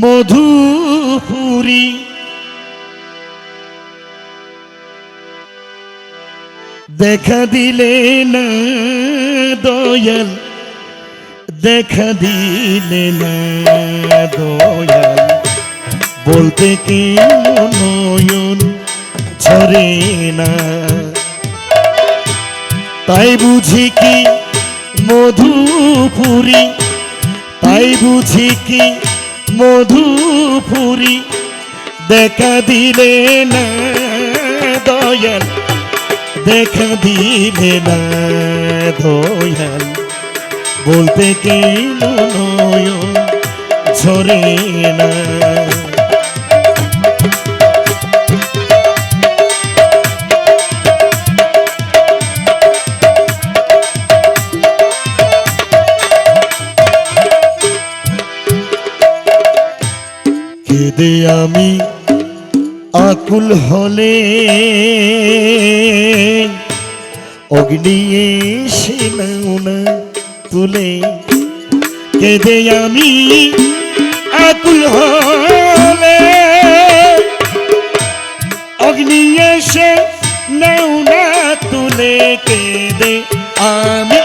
মধুপুরী। দেখা দিলে না দয়াল, দেখা দিলে না দয়াল। বলতে কি নয়ন ঝরে না? তাই বুঝি কি মধুপুরী? তাই বুঝি কি মধুপুরী দেখা দিলে না দয়াল দেখা দিলে না দয়াল। বলতে কে নয় ঝরে না। কেঁদে আমি আকুল হলে। অগ্নি এসে না তুলে কেঁদে আমি আকুল হলে। অগ্নি এসে না তুলে কেঁদে আমি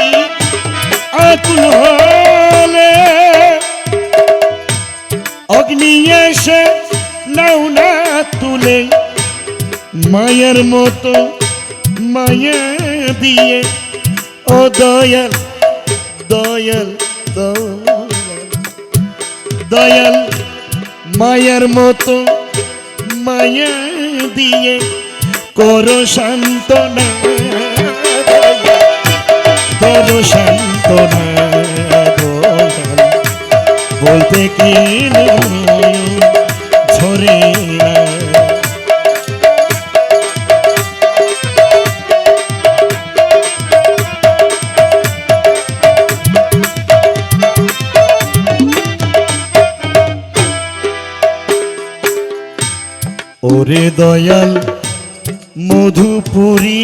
আকুল হলে। অগ্নি এসে নাও তুলে। মায়ের মতো মায়া দিয়ে, ও দয়াল দয়াল দয়াল। মায়ের মতো মায়া দিয়ে, করো সান্ত্বনা। করো দয়াল বলতে কি ঝরে না। ওরে দয়াল মধুপুরী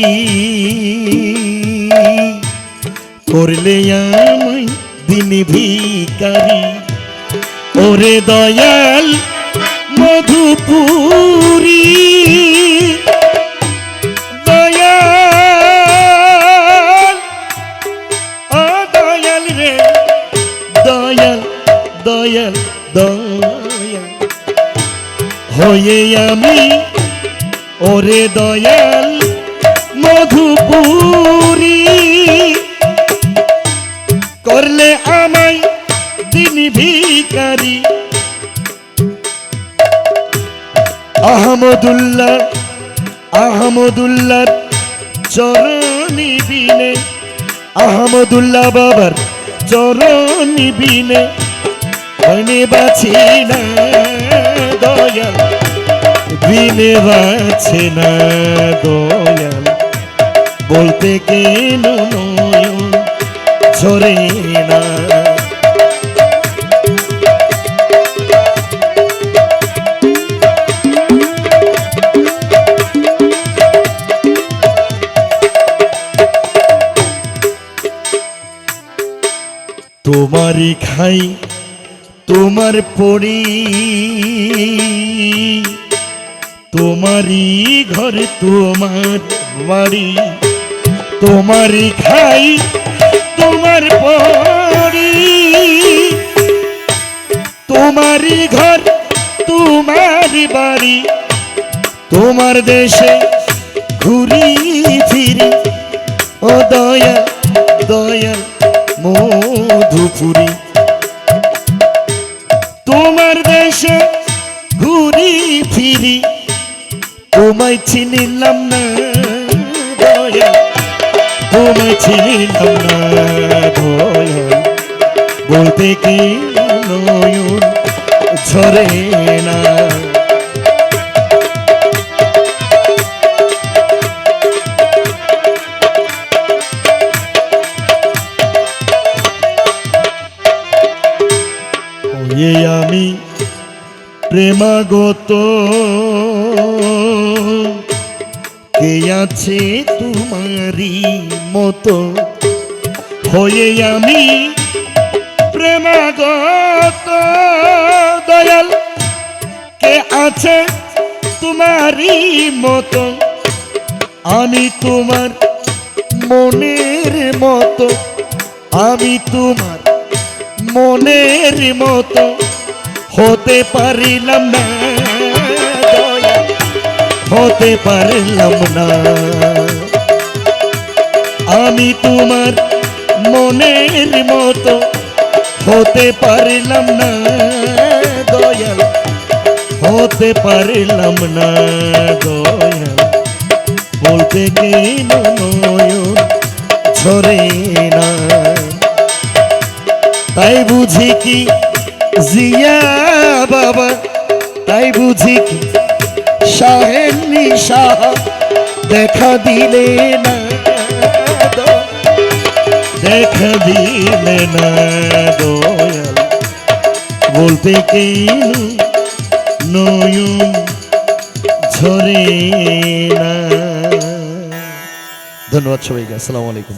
করলে আমায় দিন ভিকারী। ওরে দয়াল মধুপুরী। দয়াল, ও দয়াল রে, দয়াল দয়াল দয়াল। হয়ে আমি ওরে দয়াল মধুপুরী। আহমদুল্লাহ চরণি বিনে, আহমদুল্লাহ বাবার চরণি বিনে বনে বাছি না, দয়াল বিনে বাছে না, দয়াল। বলতে কেন নয়ন ঝরে না? তোমারই খাই, তোমার পড়ি তোমারই ঘর, তোমার বাড়ি। তোমারই খাই, তোমার পড়ি তোমারই ঘর তোমারই বাড়ি। তোমার দেশে ঘুরি ফিরি, ও দয়া দয়া মধুপুরী। তোমার দেশে ঘুরি ফিরি, তোমায় চিনিলাম না তোমায় চিনিলাম না বলতে কি নয়ন ঝরে না? প্রেমাগত। কে আছে তোমারই মতো? হয়ে আমি প্রেমাগত। দয়াল, কে আছে তোমারই মতো? আমি তোমার মনের মতো। আমি তোমার মনের মতো। হতে পারিলাম না হতে পারলাম না। আমি তোমার মনের মতো হতে পারলাম না দয়াল হতে পারলাম না দয়াল বলতে গেল নয়ন ঝরে না? তাই বুঝি কি জিয়া বাবা, তাই বুঝি কি? শাহের নিশা দেখা দিলে না দেখা দিলে না বলতে কেন নয়ন ঝরে না। ধন্যবাদ সবাইকে, আসসালামু আলাইকুম।